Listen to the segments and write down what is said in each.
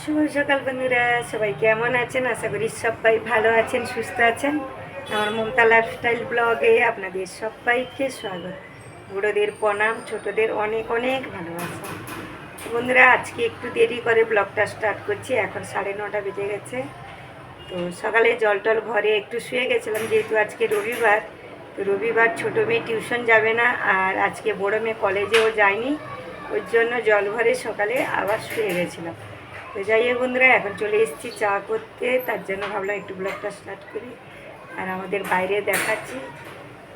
শুভ সকাল বন্ধুরা, সবাই কেমন আছেন? আশা করি সবাই ভালো আছেন, সুস্থ আছেন। আমার মমতা লাইফস্টাইল ব্লগে আপনাদের সবাইকে স্বাগত। বুড়োদের প্রণাম, ছোটদের অনেক অনেক ভালোবাসা। বন্ধুরা, আজকে একটু দেরি করে ব্লগটা স্টার্ট করছি। এখন সাড়ে নটা বেজে গেছে। তো সকালে জল টল ঘরে একটু শুয়ে গেছিলাম, যেহেতু আজকে রবিবার। রবিবার ছোটো মেয়ে টিউশন যাবে না আর আজকে বড় মেয়ে কলেজেও যায়নি। ওর জন্য জল ভরে সকালে আবার শুয়ে গেছিলাম। তো যাই হোক বন্ধুরা, এখন চলে এসেছি চা করতে। তার জন্য ভাবলাম একটু ব্লগটা স্টার্ট করি। আর আমাদের বাইরে দেখাচ্ছি।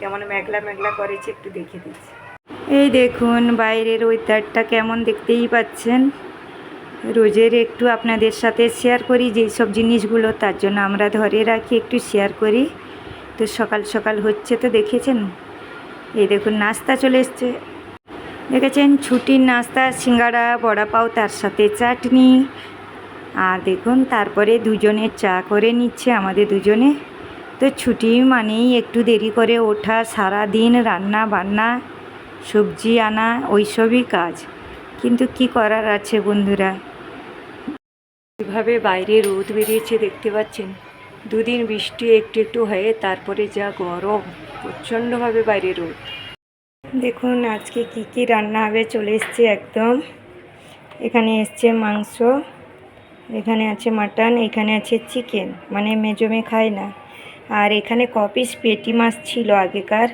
কেমন মেঘলা মেঘলা করেছে একটু দেখে দিচ্ছি। এই দেখুন, বাইরের ওয়েদারটা কেমন দেখতেই পাচ্ছেন। রোজের একটু আপনাদের সাথে শেয়ার করি, যেই সব জিনিসগুলো তার জন্য আমরা ধরে রাখি, একটু শেয়ার করি। তো সকাল সকাল হচ্ছে তো দেখেছেন? এই দেখুন, নাস্তা চলে এসছে। দেখেছেন? ছুটির নাস্তা সিঙ্গাড়া বড়া পাও, তার সাথে চাটনি। আর দেখুন, তারপরে দুজনে চা করে নিচ্ছে আমাদের দুজনে। তো ছুটি মানেই একটু দেরি করে ওঠা সারা দিন রান্না বান্না, সবজি আনা, ওইসবই কাজ। কিন্তু কি করার আছে বন্ধুরা? এভাবে বাইরে রোদ বেরিয়েছে দেখতে পাচ্ছেন? দুদিন বৃষ্টি একটু একটু হয়ে তারপরে যা গরম, প্রচণ্ডভাবে বাইরে রোদ। দেখুন, আজকে কি কি রান্না হবে চলে এসছে একদম। এখানে এসছে মাংস, এখানে আছে মাটন, এখানে আছে চিকেন মানে মেজমে খায় না। আর এখানে কপিস পেটি মাছ ছিল আগেকার।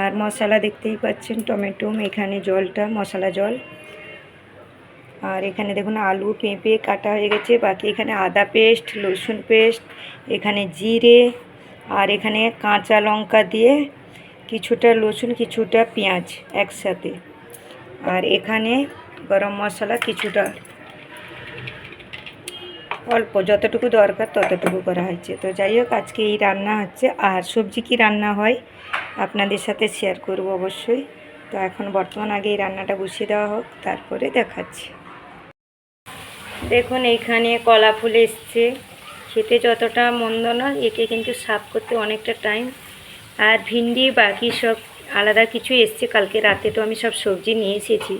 আর মশলা দেখতেই পাচ্ছেন, টমেটো, এখানে জলটা, মশলা জল। আর এখানে দেখুন আলু পেঁপে কাটা হয়ে গেছে, বাকি এখানে আদা পেস্ট, রসুন পেস্ট, এখানে জিরে, আর এখানে কাঁচা লঙ্কা দিয়ে কিছুটা রসুন, কিছুটা পেঁয়াজ একসাথে। আর এখানে গরম মশলা কিছুটা, অল্প যতটুকু দরকার ততটুকু করা হয়েছে। তো যাই হোক, আজকে এই রান্না হচ্ছে। আর সবজি কি রান্না হয় আপনাদের সাথে শেয়ার করব অবশ্যই। তো এখন বর্তমান আগে এই রান্নাটা বসিয়ে দেওয়া হোক, তারপরে দেখাচ্ছি। দেখুন এইখানে কলা ফুল এসছে। খেতে যতটা মন্দ নয়, একে কিন্তু সাফ করতে অনেকটা টাইম আর ভিন্ডি, বাকি সব আলাদা কিছু এসছে কালকে রাতে, তো আমি সব সবজি নিয়ে এসেছি।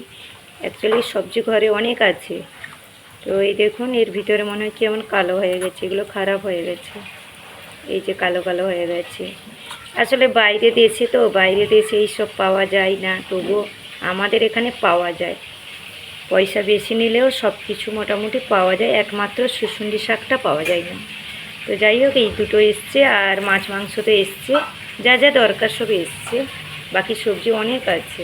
অ্যাকচুয়ালি সবজি ঘরে অনেক আছে। তো এই দেখুন, এর ভিতরে মনে হয় কেমন কালো হয়ে গেছে, এগুলো খারাপ হয়ে গেছে। এই যে কালো কালো হয়ে গেছে। আসলে বাইরে দেশে তো, বাইরে দেশে এইসব পাওয়া যায় না, তবুও আমাদের এখানে পাওয়া যায়। পয়সা বেশি নিলেও সব কিছু মোটামুটি পাওয়া যায়। একমাত্র সুসুন্ডি শাকটা পাওয়া যায় না তো যাই হোক, এই দুটো এসছে আর মাছ মাংস তো এসছে। যা যা দরকার সব এসছে। বাকি সবজি অনেক আছে।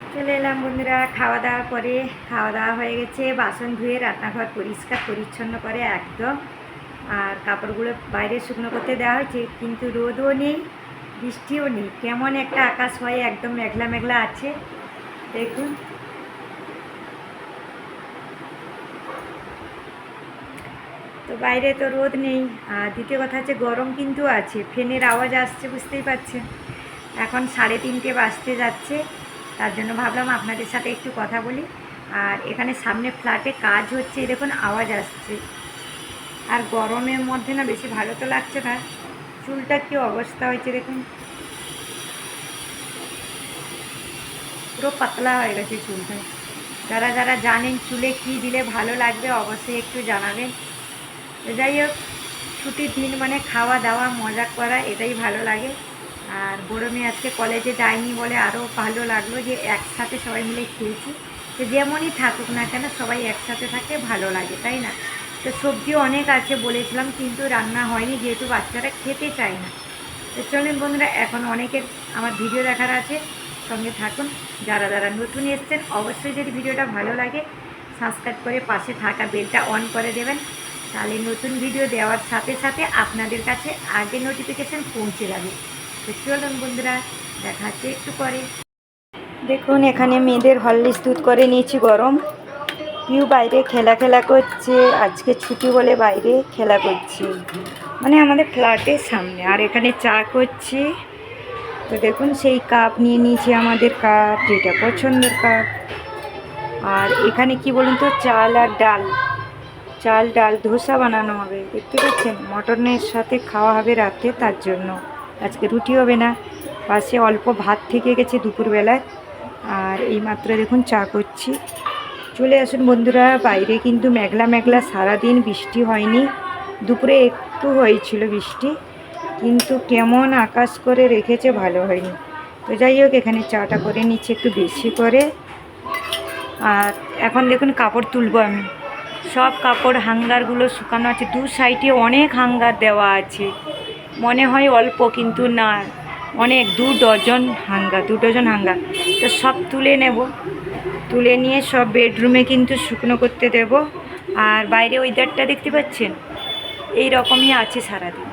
চলে এলাম বন্ধুরা, খাওয়া দাওয়া করে খাওয়া দাওয়া হয়ে গেছে, বাসন ধুয়ে রান্নাঘর পরিষ্কার পরিচ্ছন্ন করে একদম। আর কাপড়গুলো বাইরে শুকনো করতে দেওয়া হয়েছে, কিন্তু রোদও নেই, বৃষ্টিও নেই। কেমন একটা আকাশ হয়, একদম মেঘলা মেঘলা আছে। দেখুন। তো বাইরে তো রোদ নেই। আর দ্বিতীয় কথা হচ্ছে গরম কিন্তু আছে, ফ্যানের আওয়াজ আসছে বুঝতেই পারছেন। এখন সাড়ে তিনটে বাজতে যাচ্ছে, তার জন্য ভাবলাম আপনাদের সাথে একটু কথা বলি। আর এখানে সামনে ফ্ল্যাটে কাজ হচ্ছে দেখুন আওয়াজ আসছে। আর গরমের মধ্যে না বেশি ভালো তো লাগছে না। চুলটা কি অবস্থা হয়েছে দেখুন। পুরো পাতলা হয়ে গেছে চুলটা। যারা যারা জানেন চুলে কি দিলে ভালো লাগবে, অবশ্যই একটু জানাবেন। যাই হোক, ছুটির দিন মানে খাওয়া দাওয়া, মজা করা, এটাই ভালো লাগে। আর বড়ো মেয়ে আজকে কলেজে যায়নি বলে আরও ভালো লাগল যে একসাথে সবাই মিলে খেয়েছি তো যেমনই থাকুক না কেন সবাই একসাথে থাকে ভালো লাগে, তাই না? তো সবজি অনেক আছে বলেছিলাম কিন্তু রান্না হয়নি যেহেতু বাচ্চারা খেতে চায় না। তো চলুন বন্ধুরা, এখন অনেকের আমার ভিডিও দেখার আছে। সঙ্গে থাকুন, যারা যারা নতুন এসছেন, অবশ্যই যদি ভিডিওটা ভালো লাগে সাবস্ক্রাইব করে পাশে থাকা বেলটা অন করে দেবেন। তাহলে নতুন ভিডিও দেওয়ার সাথে সাথে আপনাদের কাছে আগে নোটিফিকেশান পৌঁছে যাবে। তো চলুন বন্ধুরা, দেখা হচ্ছে একটু পরে। দেখুন, এখানে মেয়েদের হরলিক্স দুধ করে নিয়েছি গরম। পিউ বাইরে খেলা খেলা করছে, আজকে ছুটি বলে বাইরে খেলা করছে। মানে আমাদের ফ্ল্যাটের সামনে, আর এখানে চা করছি। তো দেখুন, সেই কাপ নিয়ে নিয়েছি আমাদের কাপ যেটা পছন্দের কাপ আর এখানে কি বলুন তো, চাল আর ডাল। চাল, ডাল, ধোসা বানানো হবে। দেখতে পাচ্ছেন, মটনের সাথে খাওয়া হবে রাতে তার জন্য। আজকে রুটি হবে না। পাশে অল্প ভাত থেকে গেছে দুপুরবেলায়। আর এইমাত্র দেখুন চা করছি। চলে আসুন বন্ধুরা, বাইরে কিন্তু মেঘলা মেঘলা সারাদিন বৃষ্টি হয়নি। দুপুরে একটু হয়েছিল বৃষ্টি, কিন্তু কেমন আকাশ করে রেখেছে ভালো হয়নি। তো যাই হোক, এখানে চাটা করে নিচ্ছে একটু বেশি করে। আর এখন দেখুন কাপড় তুলবো আমি। সব কাপড়, হাঙ্গারগুলো শুকানো আছে। দু সাইডে অনেক হাঙ্গার দেওয়া আছে। মনে হয় অল্প, কিন্তু না। অনেক, দু ডজন হাঙ্গার, দু ডজন হাঙ্গার। তো সব তুলে নেব। তুলে নিয়ে সব বেডরুমে কিন্তু শুকনো করতে দেব। আর বাইরে ওয়েদারটা দেখতে পাচ্ছেন? এই রকমই আছে সারাদিন।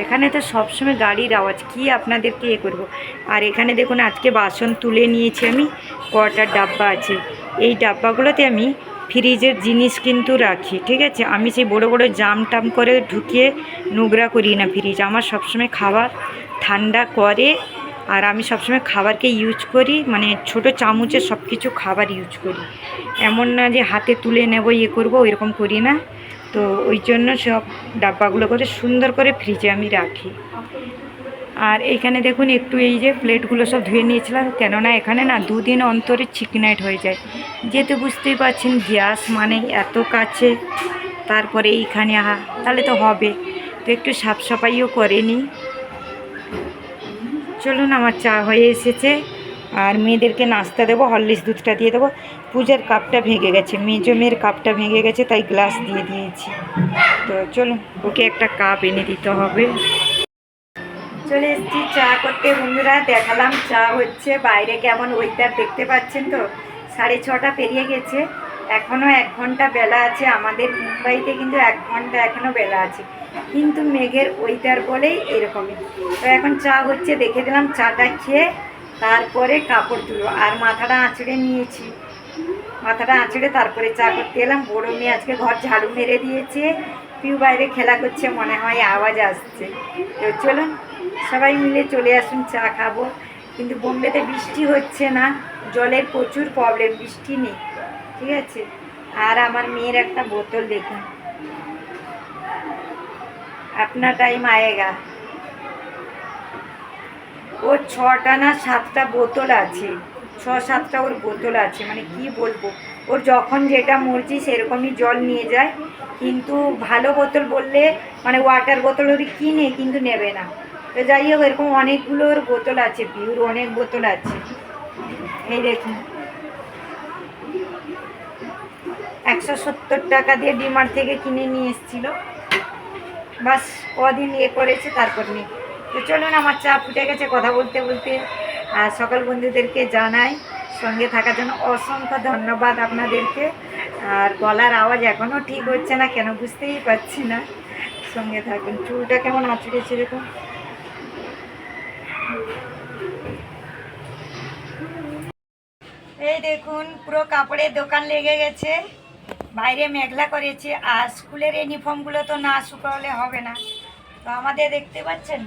এখানে তো সবসময় গাড়ির আওয়াজ। কি আপনাদেরকে এ করব? আর এখানে দেখুন, আজকে বাসন তুলে নিয়েছি আমি। কটার ডাব্বা আছে। এই ডাব্বাগুলোতে আমি ফ্রিজের জিনিস কিন্তু রাখি, ঠিক আছে? আমি সেই বড় বড় জাম টাম করে ঢুকিয়ে নোংরা করি না ফ্রিজ। আমার সবসময় খাবার ঠান্ডা করে আর আমি সবসময় খাবারকে ইউজ করি মানে ছোট চামচে সব কিছু খাবার ইউজ করি। এমন না যে হাতে তুলে নেব ইয়ে করব এরকম করি না। তো ওই জন্য সব ডাব্বাগুলো করে সুন্দর করে ফ্রিজে আমি রাখি। আর এইখানে দেখুন একটু এই যে প্লেটগুলো সব ধুয়ে নিয়েছিলাম, কেননা এখানে না দুদিন অন্তরে চিকনাইট হয়ে যায়। যেহেতু বুঝতেই পারছেন গ্যাস মানে এত কাছে, তারপরে এইখানে আহা, তাহলে তো হবে। তো একটু সাফ সাফাইও করে নিই। চলুন, আমার চা হয়ে এসেছে। আর মেয়েদেরকে নাস্তা দেবো, হরলিক্স দুধটা দিয়ে দেবো। পূজার কাপটা ভেঙে গেছে, মেজো মেয়ের কাপটা ভেঙে গেছে, তাই গ্লাস দিয়ে দিয়েছি। তো চলুন, ওকে একটা কাপ এনে দিতে হবে। চলে এসেছি, চা করতে। বন্ধুরা, দেখালাম চা হচ্ছে। বাইরে কেমন ওয়েদার দেখতে পাচ্ছেন তো? সাড়ে ছটা পেরিয়ে গেছে। এখনও এক ঘণ্টা বেলা আছে। আমাদের মুম্বাইতে কিন্তু এক ঘণ্টা এখনও বেলা আছে। কিন্তু মেঘের ওয়েদার বলেই এরকমই। তো এখন চা হচ্ছে, দেখে দিলাম চাটা খেয়ে তারপরে কাপড় তুলো আর মাথাটা আঁচড়ে নিয়েছি। মাথাটা আঁচড়ে তারপরে চা করতে এলাম। বড়ো মেয়ে আজকে ঘর ঝাড়ু মেরে দিয়েছে। পিউ বাইরে খেলা করছে, মনে হয় আওয়াজ আসছে। তো চলুন সবাই মিলে চলে আসুন, চা খাব। কিন্তু বোম্বেতে বৃষ্টি হচ্ছে না জলের প্রচুর প্রবলেম বৃষ্টি নেই, ঠিক আছে? আর আমার মেয়ের একটা বোতল দেখুন। আপনার টাইম আয়েগা। ওর ছটা না সাতটা বোতল আছে, ছ সাতটা ওর বোতল আছে মানে কি বলব? ওর যখন যেটা মর্জি সেরকমই জল নিয়ে যায়, কিন্তু ভালো বোতল বললে মানে ওয়াটার বোতল ওর কিনে কিন্তু নেবে না। তো যাই হোক, এরকম অনেকগুলো ওর বোতল আছে, পিউর অনেক বোতল আছে। এই দেখুন। একশো সত্তর টাকা দিয়ে ডিমার্ট থেকে কিনে নিয়ে এসেছিল। বাস কদিন ইয়ে করেছে, তারপর নেই। তো চলুন, আমার চা ফুটে গেছে কথা বলতে বলতে। আর সকল বন্ধুদেরকে জানাই, সঙ্গে থাকার জন্য অসংখ্য ধন্যবাদ আপনাদেরকে। আর গলার আওয়াজ এখনও ঠিক হচ্ছে না, কেন বুঝতেই পারছি না। সঙ্গে থাকুন, চুলটা কেমন আঁচড়েছে দেখুন। এই দেখুন, পুরো কাপড়ের দোকান লেগে গেছে। বাইরে মেঘলা করেছে, আর স্কুলের ইউনিফর্মগুলো তো না শুকালে হবে না। তো আমাদের দেখতে পাচ্ছেন?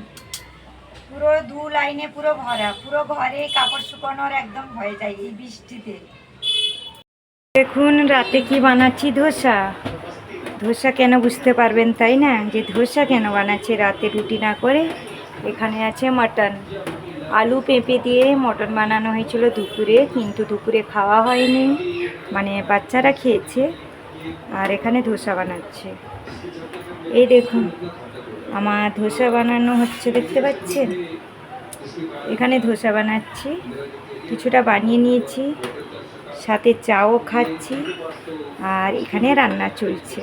পুরো দু লাইনে পুরো ভরা, পুরো ঘরে কাপড় শুকানোর একদম হয়ে যায় এই বৃষ্টিতে। দেখুন, রাতে কি বানাচ্ছি ধোসা? ধোসা কেন বুঝতে পারবেন তাই না? যে ধোসা কেন বানাচ্ছি রাতে রুটি না করে? এখানে আছে মাটন। আলু পেঁপে দিয়ে মটন বানানো হয়েছিল দুপুরে, কিন্তু দুপুরে খাওয়া হয়নি। মানে বাচ্চারা খেয়েছে আর এখানে ধোসা বানাচ্ছে। এই দেখুন, আমার ধোসা বানানো হচ্ছে, দেখতে পাচ্ছেন? এখানে ধোসা বানাচ্ছি, কিছুটা বানিয়ে নিয়েছি, সাথে চাও খাচ্ছি, আর এখানে রান্না চলছে।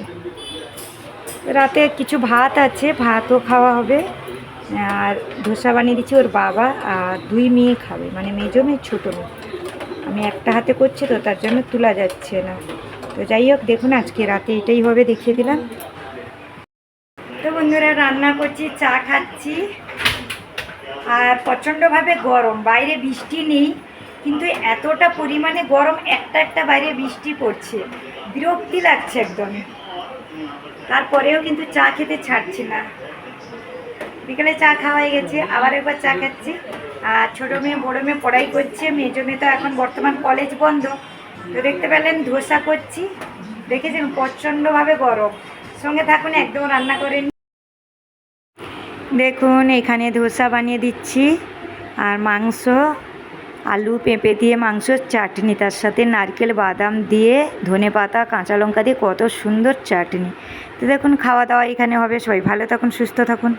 রাতে কিছু ভাত আছে, ভাতও খাওয়া হবে। আর ধোসা বানিয়ে দিচ্ছি ওর বাবা আর দুই মেয়ে খাবে মানে মেজো মেয়ে, ছোটো মেয়ে। আমি একটা হাতে করছি তো, তার জন্য তোলা যাচ্ছে না। তো যাই হোক, দেখুন আজকে রাতে এটাই হবে, দেখিয়ে দিলাম। তো বন্ধুরা, রান্না করছি, চা খাচ্ছি। আর প্রচণ্ডভাবে গরম, বাইরে বৃষ্টি নেই, কিন্তু এতটা পরিমাণে গরম, একটা একটা বাইরে বৃষ্টি পড়ছে। বিরক্তি লাগছে একদম। তারপরেও কিন্তু চা খেতে ছাড়ছি না। বিকেলে চা খাওয়াই গেছে, আবার একবার চা খাচ্ছি। আর ছোটো মেয়ে, বড়ো মেয়ে পড়াই করছে, মেজো মেয়ে তো এখন বর্তমান কলেজ বন্ধ। তো দেখতে পেলেন, ধোসা করছি। দেখেছেন, প্রচণ্ডভাবে গরম। সঙ্গে থাকুন, একদম রান্না করে। দেখুন, এখানে ধোসা বানিয়ে দিচ্ছি। আর মাংস, আলু পেঁপে দিয়ে মাংসর চাটনি, তার সাথে নারকেল, বাদাম দিয়ে ধনে পাতা, কাঁচা লঙ্কা দিয়ে কত সুন্দর চাটনি। তো দেখুন, খাওয়া দাওয়া এখানে হবে সবাই। ভালো থাকুন, সুস্থ থাকুন।